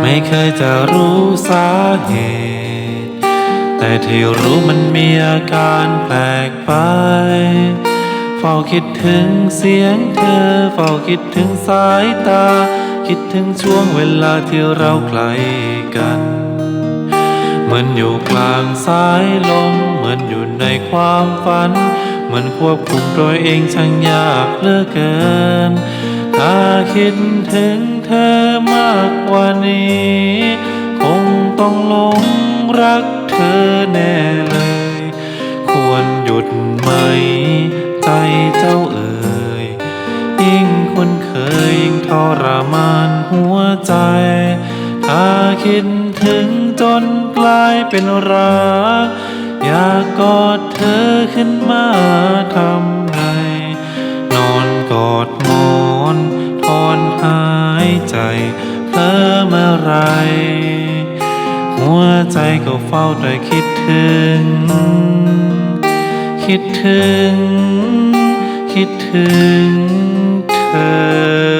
ไม่เคยจะรู้สาเหตุ แต่ที่รู้มันมีอาการแปลกไปเฝ้าคิดถึงเสียงเธอเฝ้าคิดถึงสายตา คิดถึงช่วงเวลาที่เราใกล้กันเหมือนอยู่กลางสายลมเหมือนอยู่ในความฝันเหมือนควบคุมตัวเองช่างยากเหลือเกิน ถ้าคิดถึง ธอมากกว่านี้ คงต้องหลงรักเธอแน่เลย ควรหยุดไหม ใจเจ้าเอ่ยยิ่งคนเคยยิ่งทรมานหัวใจ ถ้าคิดถึงจนกลายเป็นรักอยากกอดเธอขึ้นมาทำายใจเพ้อเมื่อไร หัวใจก็เฝ้าแต่คิดถึง คิดถึง คิดถึงเธอ